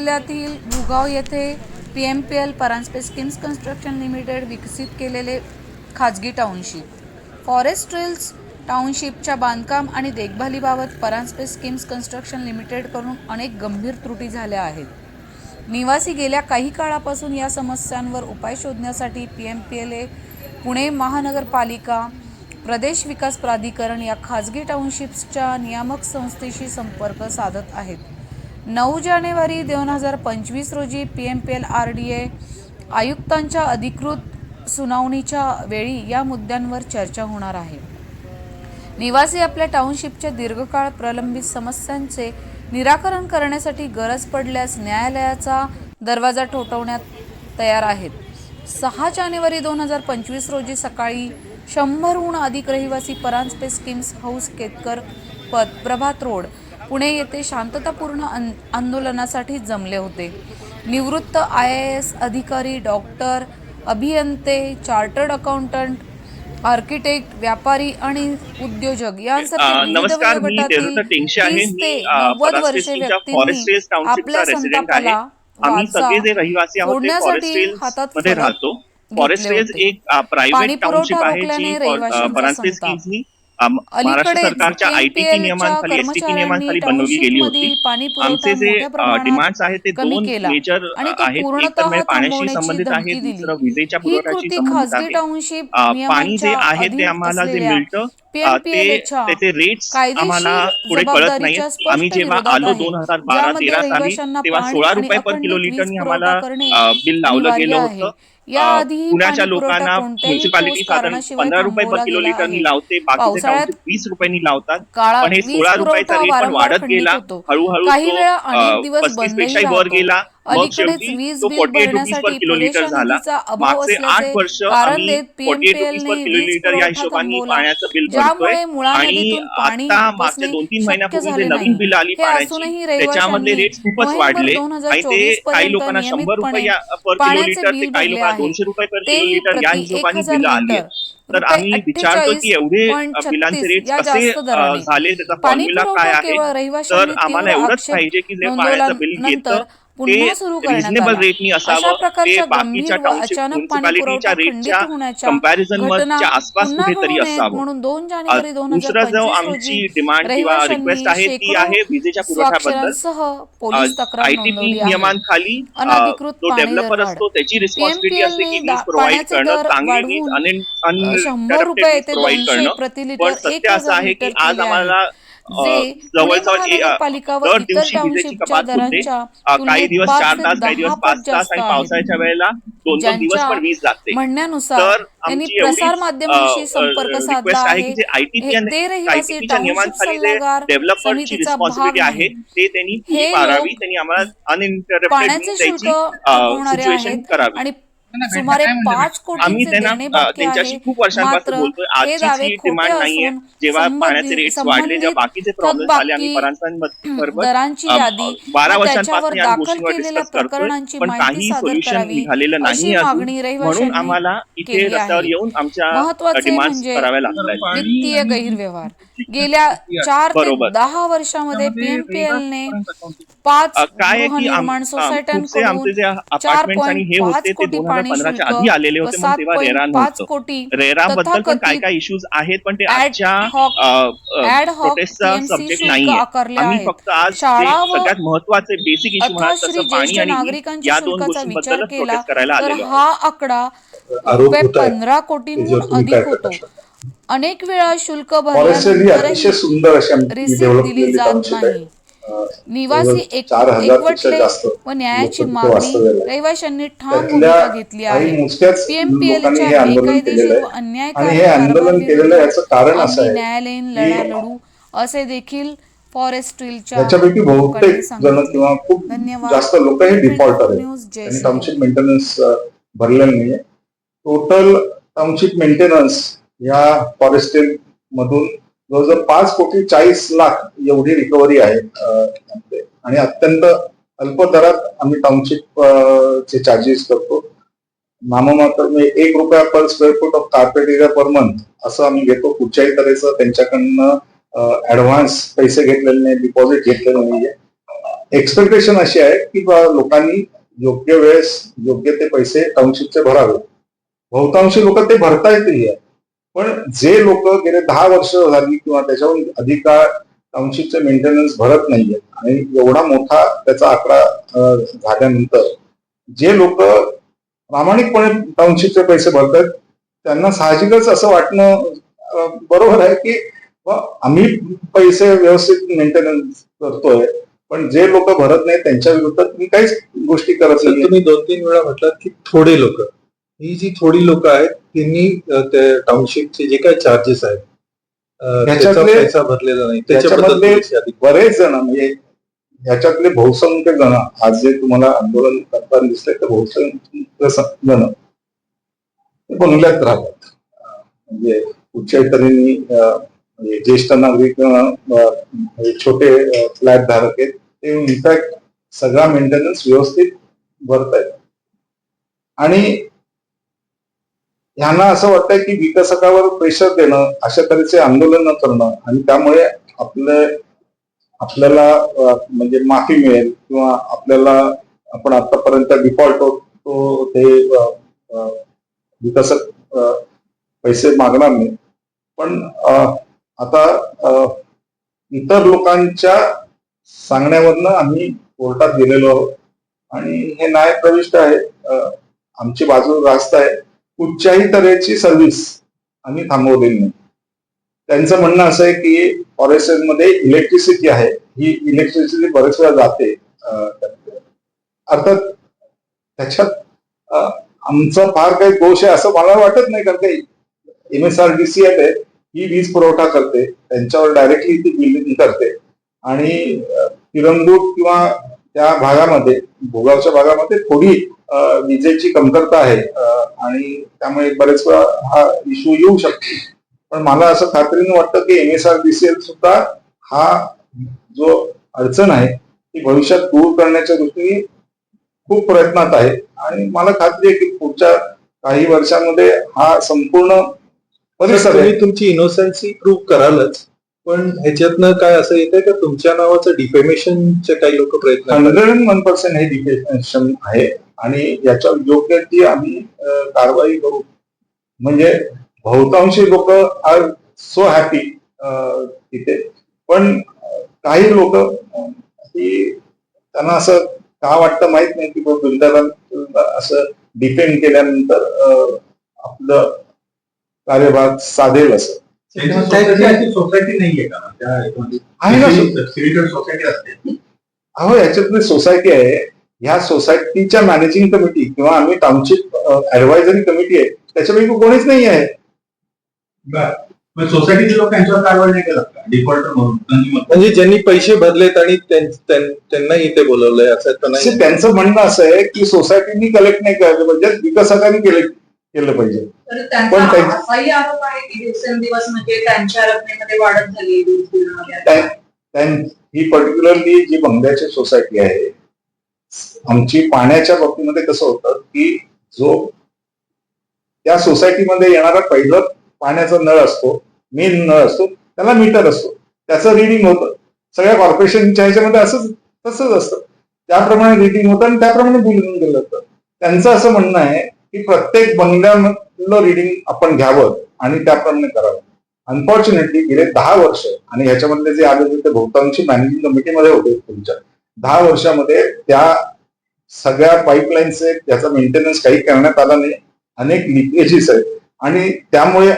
जिल्ह्यातील भुगाव येथे P M P L Paranjape schemes construction limited विकसित केलेले खाजगी टाउनशिप फॉरेस्ट ट्रेल्स टाउनशिपच्या बांधकाम आणि देखभालीबाबत परांजपे स्कीम्स कन्स्ट्रक्शन लिमिटेडकडून अनेक गंभीर त्रुटी झाल्या आहेत. निवासी गेल्या काही काळापासून या समस्यांवर उपाय शोधण्यासाठी P M P L A Pune महानगरपालिका प्रदेश विकास प्राधिकरण या खाजगी टाउनशिप्सच्या नियामक संस्थेशी संपर्क साधत आहेत. नऊ जानेवारी दोन हजार पंचवीस रोजी P M P L R D A आयुक्तांच्या अधिकृत सुनावणीच्या वेळी या मुद्द्यांवर चर्चा होणार आहे. निवासी आपल्या टाउनशिपच्या दीर्घकाळ प्रलंबित समस्यांचे निराकरण करण्यासाठी गरज पडल्यास न्यायालयाचा दरवाजा ठोठवण्यात तयार आहेत. सहा जानेवारी दोन हजार पंचवीस रोजी सकाळी शंभरहून अधिक रहिवासी परांजपे स्किम्स हाऊस केतकर पद प्रभात रोड पुणे येथे शांततापूर्ण आं- आंदोलनासाठी जमले होते निवृत्त आय ए एस अधिकारी डॉक्टर अभियंते चार्टर्ड अकाउंटंट आर्किटेक्ट व्यापारी आणि उद्योजक यांसारखे अ, विविध नमस्कार, मी वयोगटातील देवदत्त टेंगशे आहे. 30 ते मी, अ, 90 परास वर्षे फेस्टिवलच्या व्यक्तींनी फॉरेस्ट रेस टाउनशिपचा आपल्या. संतापाला आम्ही सगळे जे रहिवासी आहोत फॉरेस्ट राहतो फॉरेस्ट. एक प्रायव्हेट पाणी टाउनशिप पुरवठा आहे जी संताप. स्कीम्सनी महाराष्ट्र सरकारच्या च्या नियमांखाली एसटीपी नियमांखाली बनवली गेली होती. आमचे जे डिमांड्स आहेत ते दोन केला. मेजर आहेत. एक तर म्हणजे पाण्याशी संबंधित आहे. दुसरं विजेच्या पुरवठ्याशी संबंधित आहे. पाणी जे आहे ते आम्हाला जे मिळतं त्याचे रेट्स कायदेशीर आम्हाला पुढे कळत स्पष्ट आम्ही जेव्हा आलो. दोन हजार बारा तेरा साली तेव्हा सोळा रुपये पर किलो लिटरनी आम्हाला बिल लावलं गेलं. होतं पुण्याच्या लोकांना म्युन्सिपालिटी साधारण पंधरा रुपये पर किलो लिटरनी. लावते बाकीचे टाउनशिप वीस रुपयांनी लावतात पण हे सोळा रुपयाचा रेट पण वाढत गेला. हळूहळू पस्तीस पेक्षाही वर. गेला अलीकडेच वीज बिल भरण्यासाठी किलो लिटर पुरेशा झाला निधीचा अभाव मागचे आठ असल्याचे वर्ष कारण देत forty eight rupees per PMPL kilo ने लिटर या वीज हिशोबाने पुरवठा पाण्याचं बिल ज्यामुळे मुळा आणि नदीतून पाणी दोन शक्य झाले नवीन नाही. बिल आली हे असूनही पाण्याची त्याच्यामध्ये रहिवाशांनी नोव्हेंबर वाढले 2024 आणि ते काही पर्यंत लोकांना शंभर रुपये नियमितपणे पाण्याचे बिल भरले आहे. दोनशे रुपये पर तेही या प्रति हिशोबाने 1000 बिल आली लिटर. तर आम्ही विचारतो की एवढे 48.36 बिलांचे रेट कसे. झाले त्याचा फॉर्म्युला काय आहे तर आम्हाला एवढंच पाहिजे की जे पाण्याचं बिल घेतं पुन्हा सुरू करण्यात आला. रेटनी अशा प्रकारच्या बाकीच्या गंभीर व अचानक पाणी पुरवठा खंडित होण्याच्या घटना पुन्हा घडू असावं. म्हणून दोन जानेवारी दोन हजार पंचवीस रहिवाशांनी रिक्वेस्ट आहे ती शेकडो आहे विजेच्या पुरवठ्याबद्दल. स्वाक्षरांसह पोलीस तक्रार नोंदवली आहे. अनधिकृत पाणी दरवाढ. प्रोव्हाइड पाण्याचे दर वाढवून शंभर रुपये ते दोनशे प्रति लिटर एक असं हजार आहे की लिटर आज केले आम्हाला आहे जे अ, महानगरपालिका व इतर टाउनशिपच्या दरांच्या काही दिवस चार तास काही दिवस पाच तास आणि. पावसाळ्याच्या वेळेला दोन दोन दिवस पण वीज लागते. म्हणण्यानुसार त्यांनी प्रसार माध्यमांशी संपर्क साधला आहे ते रहिवासी टाउनशिप नियमांखाली जे सल्लागार समितीचा भाग रिस्पॉन्सिबिलिटी आहे ते त्यांनी पाळावी त्यांनी आम्हाला अनइंटरप्टेड पाण्याचे शुल्क आहेत करावी. आणि सुमारे पाच देणे अ, बाकी त्यांच्याशी खूप वर्षांपासून मात्र बोलतोय. खोटे डिमांड नाहीये. जेव्हा पाण्याचे रेट्स वाढले जेव्हा बाकीचे प्रॉब्लेम झाले आम्ही यादी बारा वर्षांपासून या दाखल गोष्टींवर केलेल्या डिस्कस करतोय प्रकरणांची पण माहिती काही सादर सोल्युशन करावी निघालेलं नाही म्हणून आम्हाला इथे रस्त्यावर. येऊन आमच्या महत्त्वाचे डिमांड्स म्हणजे कराव्या लागल्या. आहेत. वित्तीय गैरव्यवहार. गेल्या चार ते. दहा वर्षामध्ये पीएमपीएल ने पाच काय आमचे सोसायट्यांकडून जे चार अपार्टमेंट्स आणि पॉईंट हे पाच होते ते कोटी दोन हजार पाणी पंधराच्या आधी आलेले होते पण तेव्हा रेरा नव्हतं. कोटी रेरा बद्दल पण काय काय इश्यूज आहेत पण ते आजच्या प्रोटेस्टचा सब्जेक्ट आकारले आम्ही. फक्त आज सगळ्यात महत्त्वाचे बेसिक इश्यू म्हणा अथवा श्री तसं पाणी आणि या दोन शुल्काचा विचार गोष्टींबद्दल केला प्रोटेस्ट करायला तर आलेलो हा आकडा पंधरा कोटींहून काय अधिक होतो. अनेक वेळा शुल्क डेव्हलप दिली जात नाही. निवासी एक एकवटले व न्यायाची मागणी. रहिवाशांनी ठाम भूमिका घेतली आहे मोजक्याच पीएमपीएल लोकांनी च्या आंदोलन बेकायदेशीर व आहे अन्यायकारी आणि आंदोलन कारभाराविरुद्ध केलेलं याचं कारण असं आम्ही आहे न्यायालयीन लढा लढू असे देखील फॉरेस्ट्रीलच्या बहुतेक जण. किंवा खूप. जास्त लोक हे डिफॉल्टर आहेत त्यांनी श्रीराम. टाउनशिप मेंटेनन्स भरलेलं नाहीये टोटल टाउनशिप मेंटेनन्स या फॉरेस्टेल मधून जवळजवळ पाच कोटी चाळीस लाख एवढी रिकव्हरी आहे आणि अत्यंत अल्प दरात आम्ही टाउनशिप चे चार्जेस करतो. नाममात्र म्हणजे एक रुपया per square foot of carpet area per month असं आम्ही घेतो. कुठच्याही तऱ्हेचं त्यांच्याकडनं ऍडव्हान्स पैसे घेतलेले नाही डिपॉझिट घेतलेलं नाहीये. एक्सपेक्टेशन अशी आहे की लोकांनी योग्य वेळेस योग्य ते पैसे टाउनशिपचे भरावे. बहुतांशी लोक ते भरता येतील पण जे लोक गेले दहा वर्ष झाली किंवा त्याच्याहून अधिक काळ टाउनशिपचे मेंटेनन्स भरत नाहीये आणि एवढा मोठा त्याचा आकडा झाल्यानंतर जे लोक प्रामाणिकपणे टाउनशिपचे पैसे भरतात त्यांना साहजिकच असं वाटणं बरोबर आहे की आम्ही पैसे व्यवस्थित मेंटेनन्स करतोय पण जे लोक भरत नाही त्यांच्या विरुद्ध तुम्ही काहीच गोष्टी करत नाही तुम्ही दोन तीन वेळा म्हटलात की थोडे लोक. ही जी थोडी लोक आहेत त्यांनी टाउनशिपचे जे काही चार्जेस आहेत त्याचा भरलेला नाही. त्याच्याबद्दल बरेच जण म्हणजे ह्याच्यातले बहुसंख्य जण आज जे तुम्हाला आंदोलन करताना दिसले तर बहुसंख्य जण बंगल्यात राहतात. म्हणजे तऱ्हेने अं, म्हणजे ज्येष्ठ नागरिक म्हणजे छोटे फ्लॅट धारक आहेत ते इनफॅक्ट सगळा मेंटेनन्स व्यवस्थित भरत आहेत आणि ह्यांना असं वाटतंय की विकसकावर प्रेशर देणं अशा तऱ्हेचे आंदोलन करणं आणि त्यामुळे आपलं आपल्याला म्हणजे माफी मिळेल किंवा आपल्याला आपण आतापर्यंत डिफॉल्ट होतो ते विकसक पैसे मागणार नाही. पण आता इतर लोकांच्या सांगण्यावरनं आम्ही कोर्टात गेलेलो आहोत. आणि हे न्यायप्रविष्ट आहे. आमची बाजू रास्त आहे. कुठच्याही तऱ्हेची सर्व्हिस आम्ही थांबवलेली नाही. त्यांचं म्हणणं असं आहे की फॉरेस्टमध्ये इलेक्ट्रिसिटी आहे. ही इलेक्ट्रिसिटी बरेच वेळा जाते अर्थात त्याच्यात आमचा फार काही दोष आहे असं मला वाटत नाही कारण काही M S R D C आहे ही वीज पुरवठा करते त्यांच्यावर डायरेक्टली ती बिलिंग करते. आणि अं, किरंगूट किंवा त्या भागामध्ये भोगावच्या भागामध्ये थोडी विजेची कमतरता आहे आणि त्यामुळे बरेच वेळा हा इश्यू येऊ शकतो. पण मला असं खात्रीने वाटतं की M S R D C L सुद्धा हा जो अडचण आहे ती भविष्यात दूर करण्याच्या दृष्टीने खूप प्रयत्नात आहे. आणि मला खात्री आहे की पुढच्या काही वर्षांमध्ये हा संपूर्ण परिसर आहे. तुमची इनोसन्सी प्रूव्ह करालच पण ह्याच्यातनं काय असं येतंय का तुमच्या नावाचं डिफेमेशनचे काही लोक प्रयत्न? हंड्रेड अँड वन पर्सेंट हे डिफेशन आहे. आणि याच्या योग्य ती आम्ही कारवाई करू. म्हणजे बहुतांशी लोक आर सो हॅपी तिथे. पण काही लोक की त्यांना असं का वाटतं माहीत नाही की बिल्डरांना असं डिपेंड केल्यानंतर आपलं कार्यभाग साधेल असं. सोसायटी नाहीये का? आहे ना. सोसायटी असते. अहो याच्यातली सोसायटी आहे ह्या सोसायटीच्या मॅनेजिंग कमिटी किंवा आम्ही टाउनशिप ऍडवायझरी कमिटी आहे त्याच्यापैकी कोणीच नाही आहे. सोसायटीचे लोक यांच्यावर कारवाई नाही करत डिफॉल्टर म्हणून consumer. म्हणजे ज्यांनी पैसे भरलेत आणि त्यां- त्यां- त्यांना इथे बोलवलंय असं नाही त्यांचं म्हणणं असं आहे की सोसायटीनी कलेक्ट नाही करायला पाहिजे विकसकांनी कलेक्ट केलं पाहिजे. पण त्यांचा काही- असाही आरोप आहे की दिवसेंदिवस म्हणजे त्यांच्या रकमेमध्ये वाढत झाली ही पर्टिक्युलरली जी बंगल्याची सोसायटी आहे आमची पाण्याच्या बाबतीमध्ये कसं होतं की जो त्या सोसायटीमध्ये येणारा पहिलं पाण्याचा नळ असतो मेन नळ असतो त्याला मीटर असतो. त्याचं रिडिंग होतं. सगळ्या कॉर्पोरेशनच्या ह्याच्यामध्ये असंच तसंच असतं. त्याप्रमाणे रिडिंग होतं आणि त्याप्रमाणे बिलिंग गेलं जातं त्यांचं असं म्हणणं आहे की प्रत्येक बंगल्यामधलं रिडिंग आपण घ्यावं आणि त्याप्रमाणे करावं. अनफॉर्च्युनेटली गेले दहा वर्ष आणि ह्याच्यामधले जे आले होते ते बहुतांशी मॅनेजिंग कमिटीमध्ये होते तुमच्या. दहा वर्षामध्ये त्या सगळ्या पाईपलाईनचे त्याचा मेंटेनन्स काही करण्यात आला नाही. अनेक लिकेजेस आहेत. आणि त्यामुळे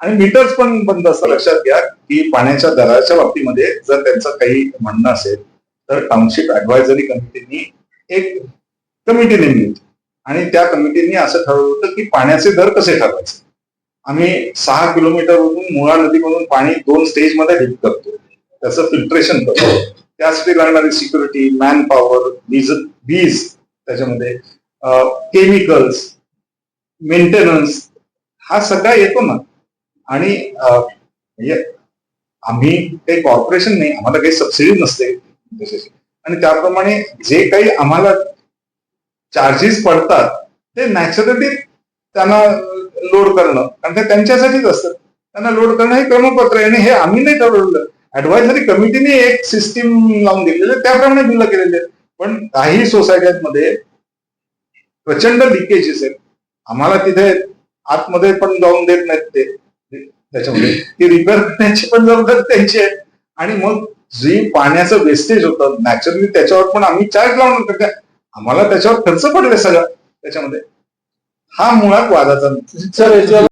आणि मीटर्स पण बंद असतं. लक्षात घ्या की पाण्याच्या दराच्या बाबतीमध्ये जर त्यांचं काही म्हणणं असेल तर टाउनशिप ऍडवायझरी कमिटीनी एक कमिटी नेमली होती. आणि त्या कमिटीनी असं ठरवलं होतं की पाण्याचे दर कसे ठरवायचे? आम्ही सहा किलोमीटरवरून मुळा नदीमधून पाणी दोन स्टेजमध्ये डिप करतो. त्याचं फिल्ट्रेशन करतो. त्यासाठी लागणारी सिक्युरिटी मॅन पॉवर वीज वीज त्याच्यामध्ये केमिकल्स मेंटेनन्स हा सगळा येतो ना. आणि म्हणजे आम्ही काही कॉर्पोरेशन नाही आम्हाला काही सबसिडी नसते. आणि त्याप्रमाणे जे काही आम्हाला चार्जेस पडतात ते नॅचरली त्यांना लोड करणं. कारण ते त्यांच्यासाठीच असतं. त्यांना लोड करणं हे क्रमपत्र आहे आणि हे आम्ही नाही ठरवलं ऍडवायझरी कमिटीने एक सिस्टीम लावून दिलेली त्याप्रमाणे बिल केलेले आहेत. पण काही सोसायट्यांमध्ये प्रचंड लिकेजेस आहेत. आम्हाला तिथे आतमध्ये पण जाऊन देत नाहीत ते. त्याच्यामध्ये ती रिपेअर करण्याची पण जबाबदारी त्यांची आहे. आणि मग जी पाण्याचं वेस्टेज होतं नॅचरली त्याच्यावर पण आम्ही चार्ज लावणार आम्हाला त्याच्यावर खर्च पडले सगळं. त्याच्यामध्ये हा मुळात वादाचा सर याच्यावर